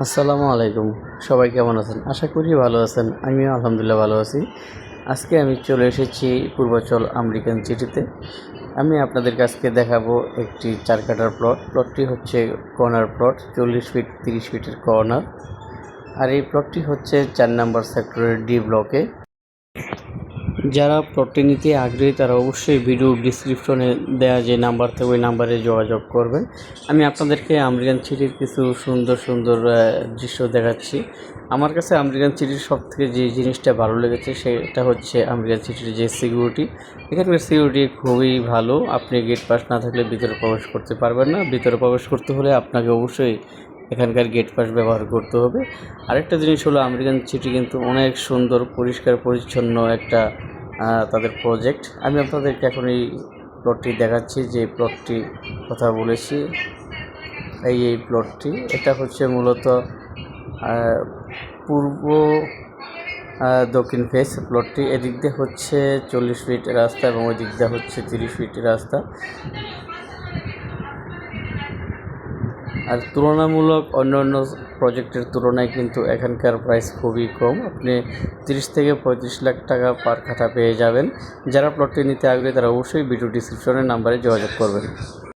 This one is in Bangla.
আসসালামু আলাইকুম। সবাই কেমন আছেন? আশা করি ভালো আছেন। আমিও আলহামদুলিল্লাহ ভালো আছি। আজকে আমি চলে এসেছি পূর্বাচল আমেরিকান চিঠিতে আমি আপনাদের কাছকে দেখাবো একটি চার কাটার প্লট। প্লটটি হচ্ছে কর্নার প্লট, চল্লিশ ফিট, তিরিশ ফিটের কর্নার। আর এই প্লটটি হচ্ছে চার নাম্বার সেক্টরের ডি ব্লকে। যারা প্লটটি নিতে আগ্রহী, তারা অবশ্যই ভিডিও ডিসক্রিপশনে দেওয়া যে নাম্বার থাকে ওই নাম্বারে যোগাযোগ করবেন। আমি আপনাদেরকে আমেরিকান সিটির কিছু সুন্দর সুন্দর দৃশ্য দেখাচ্ছি। আমার কাছে আমেরিকান সিটির সব থেকে যে জিনিসটা ভালো লেগেছে, সেটা হচ্ছে আমেরিকান সিটির যে সিকিউরিটি এখানকার সিকিউরিটি খুবই ভালো। আপনি গেট পাস না থাকলে ভিতরে প্রবেশ করতে পারবেন না। ভিতরে প্রবেশ করতে হলে আপনাকে অবশ্যই এখানকার গেট পাস ব্যবহার করতে হবে। আরেকটা জিনিস হলো আমেরিকান সিটি কিন্তু অনেক সুন্দর, পরিষ্কার, পরিচ্ছন্ন একটা তাদের প্রজেক্ট আমি আপনাদেরকে এখন এই প্লটটি দেখাচ্ছি, যে প্লটটি কথা বলেছি। এই এই প্লটটি এটা হচ্ছে মূলত পূর্ব দক্ষিণ ফেস প্লটটি এদিক দিয়ে হচ্ছে চল্লিশ ফিট রাস্তা এবং ওই দিক দিয়ে হচ্ছে তিরিশ ফিট রাস্তা। আর তুলনামূলক অন্য অন্য প্রজেক্টের তুলনায় কিন্তু এখানকার প্রাইস খুবই কম। আপনি তিরিশ থেকে পঁয়ত্রিশ লাখ টাকা পার কাঠা পেয়ে যাবেন। যারা প্লটটি নিতে আগ্রহী, তারা অবশ্যই ভিডিও ডিসক্রিপশনের নাম্বারে যোগাযোগ করবেন।